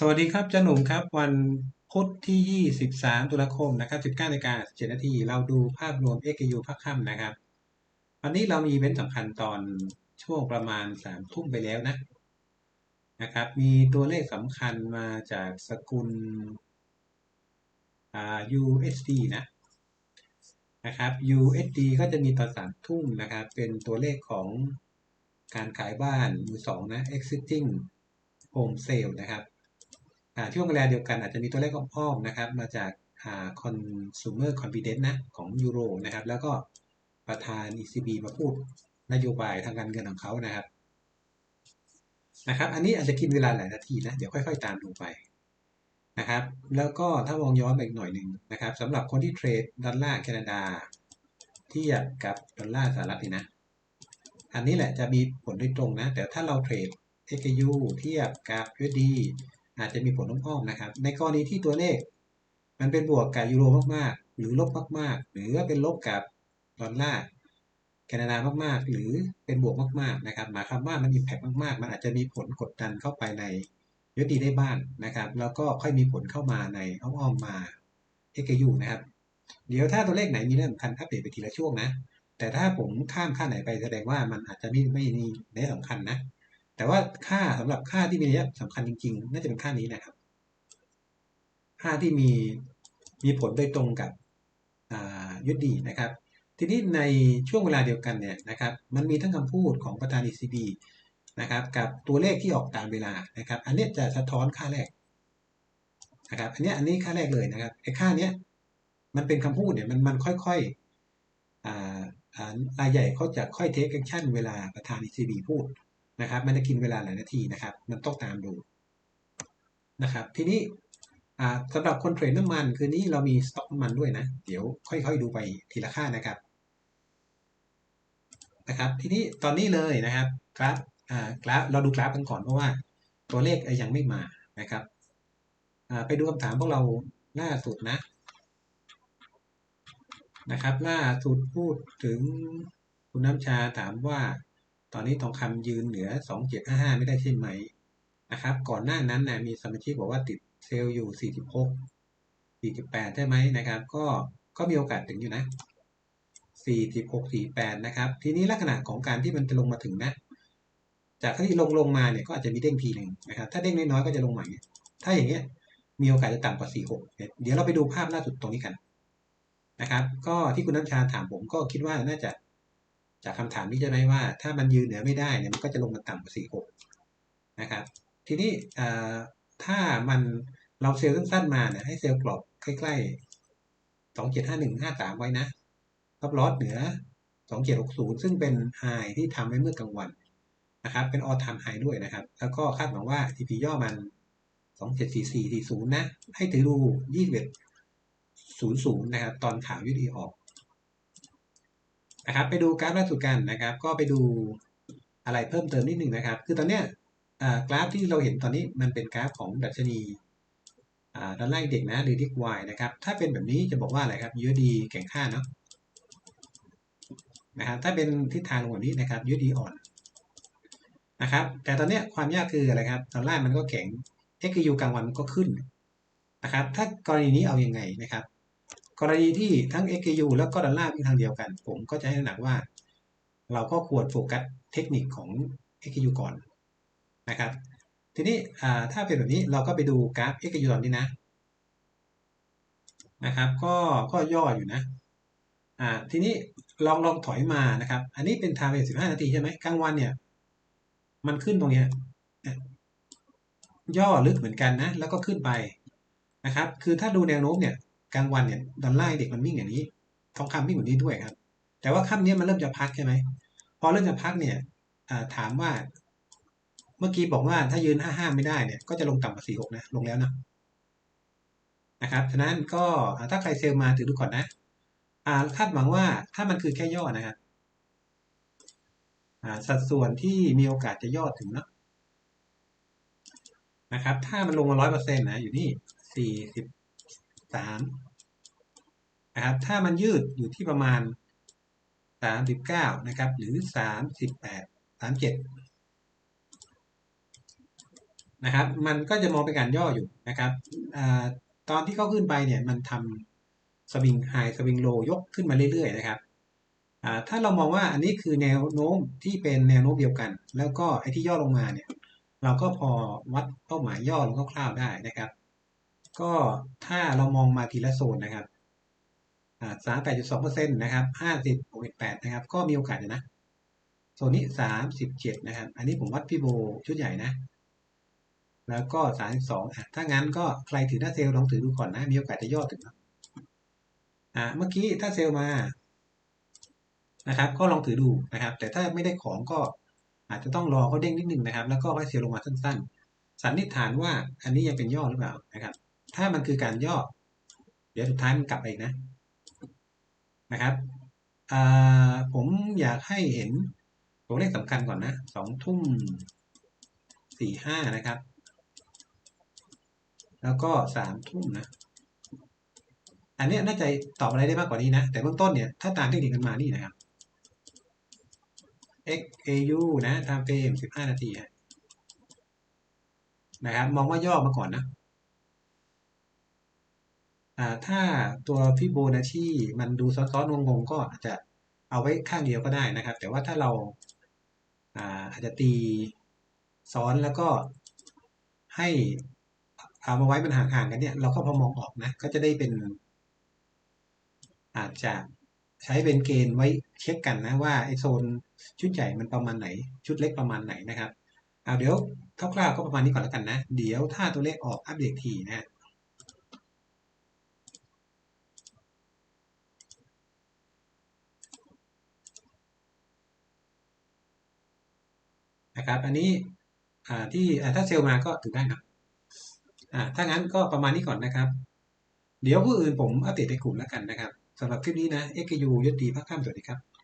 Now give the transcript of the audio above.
สวัสดีครับเจ้าหนุ่มครับ วันพุธที่ 23 ตุลาคมนะครับ 19นาฬิกา7นาที เราดูภาพรวม XU ภาคค่ำนะครับ วันนี้เรามีอีเวนต์สำคัญตอนช่วงประมาณ 3 ทุ่มไปแล้วนะนะครับ มีตัวเลขสำคัญมาจากสกุล USD นะนะครับ USD ก็จะมีตอน 3 ทุ่มนะครับ เป็นตัวเลขของการขายบ้านมือสองนะ exiting home sale นะครับ ช่วงเวลาเดียวกันอาจจะมีตัวเลขอ้อมๆนะครับ มาจาก consumer confidence นะของยูโรนะครับ แล้วก็ประธาน ECB มาพูดนโยบายทางการเงินของเขานะครับนะครับ อันนี้อาจจะกินเวลาหลายนาทีนะ เดี๋ยวค่อยๆ ตามดูไปนะครับ แล้วก็ถ้ามองย้อนไปอีกหน่อยหนึ่งนะครับสำหรับคนที่เทรดดอลลาร์แคนาดาเทียบกับดอลลาร์สหรัฐนี่นะ อันนี้แหละจะมีผลโดยตรงนะ แต่ถ้าเราเทรด XU เทียบกับ USD อาจจะมีผลอ้อมๆนะครับ ในกรณีที่ตัวเลข มันเป็นบวกกับยูโรมากๆ หรือลบมากๆ หรือว่าเป็นลบกับดอลลาร์แคนาดามากๆ หรือเป็นบวกมากๆนะครับหมายความว่ามันอิมแพกมากๆ มันอาจจะมีผลกดดันเข้าไปในยุดีได้บ้างนะครับ แล้วก็ค่อยมีผลเข้ามาในอ้อมๆมา XU นะครับ เดี๋ยวถ้าตัวเลขไหนมีเรื่องสำคัญอัปเดตไปทีละช่วงนะ แต่ถ้าผมข้ามค่าไหนไปแสดงว่ามันอาจจะไม่ไม่มีในสำคัญนะ แต่ว่าค่าสำหรับค่าที่มีนัยสำคัญจริง ๆ น่าจะเป็นค่านี้นะครับ ค่าที่มีมีผลโดยตรงกับยุดดีนะครับ ทีนี้ในช่วงเวลาเดียวกันเนี่ยนะครับ มันมีทั้งคำพูดของประธาน ECB นะครับ กับตัวเลขที่ออกตามเวลานะครับ อันนี้จะสะท้อนค่าแรกนะครับ อันนี้อันนี้ค่าแรกเลยนะครับไอ้ค่าเนี้ยมันเป็นคำพูดเนี่ยมันมันค่อยๆอ่ารายใหญ่เขาจะค่อยเทคแอคชั่นเวลาประธาน ECB พูด นะครับมันจะกินเวลาหลายนาทีนะครับ มันต้องตามดูนะครับ ทีนี้สำหรับคนเทรดน้ำมัน คืนนี้เรามีสต็อกน้ำมันด้วยนะ เดี๋ยวค่อยๆดูไปทีละค่านะครับนะครับ ทีนี้ตอนนี้เลยนะครับกราฟกราฟเราดูกราฟกันก่อนเพราะว่าตัวเลขยังไม่มานะครับไปดูคำถามพวกเราล่าสุดนะนะครับ ล่าสุดพูดถึงคุณน้ำชาถามว่า ตอนนี้ทองคำยืนเหนือ 2755 ไม่ได้ใช่ไหมนะครับ ก่อนหน้านั้นนะมีสมาชิกบอกว่าติดเซลล์อยู่ 46 48 ใช่ไหมนะครับ ก็ก็มีโอกาสถึงอยู่นะ 46 48 นะครับ ทีนี้ลักษณะของการที่มันจะลงมาถึงนะ จากที่ลงลงมาเนี่ยก็อาจจะมีเด้งทีหนึ่งนะครับ ถ้าเด้งน้อยๆก็จะลงใหม่ ถ้าอย่างเงี้ยมีโอกาสจะต่ำกว่า 46 เดี๋ยวเราไปดูภาพล่าสุดตรงนี้กันนะครับ ก็ที่คุณน้ำชาถามผมก็คิดว่าน่าจะ จากคำถามนี้ใช่ไหมว่า ถ้ามันยืนเหนือไม่ได้เนี่ยมันก็จะลงมาต่ำกว่าสี่หกนะครับ ทีนี้ถ้ามันเราเซลล์สั้นๆมาเนี่ยให้เซลล์กรอบใกล้ๆสองเจ็ดห้าหนึ่งห้าสามไว้นะรับลอสเหนือสองเจ็ดหกศูนย์ซึ่งเป็นไฮที่ทำไว้เมื่อกลางวันนะครับ เป็นออทามไฮด้วยนะครับ แล้วก็คาดหวังว่า TP ย่อมันสองเจ็ดสี่สี่สี่ศูนย์นะ ให้ถือดูยี่สิบเอ็ดศูนย์ศูนย์นะครับ ตอนข่าวยืดอีออก นะครับไปดูกราฟล่าสุดกันนะครับ ก็ไปดูอะไรเพิ่มเติมนิดหนึ่งนะครับ คือตอนเนี้ยกราฟที่เราเห็นตอนนี้มันเป็นกราฟของดัชนีด้านล่างเด็กนะหรือดิกวายนะครับ ถ้าเป็นแบบนี้จะบอกว่าอะไรครับยูดีแข่งค่าเนาะนะครับถ้าเป็นทิศทางลงแบบนี้นะครับยูดีอ่อนนะครับ แต่ตอนนี้ความยากคืออะไรครับตอนล่างมันก็แข็ง XQ กลางวันมันก็ขึ้นนะครับ ถ้ากรณีนี้เอาอยัางไงนะครับ กรณีที่ทั้ง XKU แล้วก็ดอลลาร์เป็นทางเดียวกัน ผมก็จะให้น้ำหนักว่า เราก็ควรโฟกัสเทคนิคของ XKU ก่อนนะครับ ทีนี้ถ้าเป็นแบบนี้เราก็ไปดูกราฟ XKU ตอนนี้นะนะครับ ก็ก็ย่ออยู่นะอ่าทีนี้ลองลองถอยมานะครับ อันนี้เป็นทางเวลสิบห้านาทีใช่ไหมกลางวันเนี่ย มันขึ้นตรงเนี้ยย่อลึกเหมือนกันนะ แล้วก็ขึ้นไปนะครับ คือถ้าดูแนวโน้มเนี่ย กลางวันเนี่ยดอลลาร์เด็กมันวิ่งอย่างนี้ ทองคำวิ่งแบบนี้ด้วยครับ แต่ว่าค่ำนี้มันเริ่มจะพักใช่ไหมพอเริ่มจะพักเนี่ยถามว่า เมื่อกี้บอกว่าถ้ายืนห้าห้าไม่ได้เนี่ย ก็จะลงต่ำกว่าสี่หกนะลงแล้วนะนะครับฉะนั้นก็ถ้าใครเซลล์มาถือดูก่อนนะคาดหวังว่าถ้ามันคือแค่ย่อนะครับสัดส่วนที่มีโอกาสจะย่อถึงเนาะนะครับ ถ้ามันลงมาร้อยเปอร์เซ็นต์นะ อยู่นี่สี่สิบ สามนะครับถ้ามันยืดอยู่ที่ประมาณสามสิบเก้านะครับหรือสามสิบแปดสามเจ็ดนะครับมันก็จะมองเป็นการย่ออยู่นะครับอตอนที่เขาขึ้นไปเนี่ยมันทำสวิงไฮสวิงโลยกขึ้นมาเรื่อยๆนะครับถ้าเรามองว่าอันนี้คือแนวโน้มที่เป็นแนวโน้มเดียวกัน แล้วก็ไอ้ที่ย่อลงมาเนี่ยเราก็พอวัดเป้าหมายย่อลงคร่าวๆได้นะครับ ก็ถ้าเรามองมาทีละโซนนะครับสามแปดจุดสองเปอร์เซ็นต์นะครับห้าสิบหกแปดนะครับ ก็มีโอกาสนะ โซนนี้สามสิบเจ็ดนะครับ อันนี้ผมวัดพี่โบชุดใหญ่นะ แล้วก็สามสิบสองถ้างั้นก็ใครถือหน้าเซลล์ลองถือดูก่อนนะ มีโอกาสจะย่อถึงอ่า เมื่อกี้ถ้าเซลล์มานะครับ ก็ลองถือดูนะครับ แต่ถ้าไม่ได้ของก็อาจจะต้องรอเขาเด้งนิดนึงนะครับ แล้วก็ให้เซลล์ลงมาสั้น ๆ สันนิษฐานว่าอันนี้ยังเป็นย่อหรือเปล่านะครับ ถ้ามันคือการย่อ เดี๋ยวสุดท้ายมันกลับไปอีกนะนะครับผมอยากให้เห็นตัวเลขสำคัญก่อนนะสองทุ่มสี่ห้านะครับ แล้วก็สามทุ่มนะ อันนี้น่าจะตอบอะไรได้มากกว่านี้นะ แต่เบื้องต้นเนี่ยถ้าตามเทคนิคกันมานี่นะครับ x au นะ time frame สิบห้านาทีนะครับ มองว่าย่อมาก่อนนะ ถ้าตัวฟิโบนัชชีมันดูซ้อนๆงงๆก็อาจจะเอาไว้ข้างเดียวก็ได้นะครับ แต่ว่าถ้าเราอาจจะตีซ้อนแล้วก็ให้เอามาไว้มันห่างๆกันเนี่ย เราก็พอมองออกนะ ก็จะได้เป็น อาจจะใช้เป็นเกณฑ์ไว้เช็คกันนะว่าไอโซนชุดใหญ่มันประมาณไหน ชุดเล็กประมาณไหนนะครับเอาเดี๋ยวคร่าวๆก็ประมาณนี้ก่อนแล้วกันนะ เดี๋ยวถ้าตัวเลขออกอัปเดตทีนะ นะครับ อันนี้ที่ถ้าเซลล์มาก็ถือได้นะถ้างั้นก็ประมาณนี้ก่อนนะครับ เดี๋ยวผู้อื่นผมอัปเดตในกลุ่มแล้วกันนะครับสำหรับคลิปนี้นะ XQ ยศดีพักข้ามสวัสดีครับ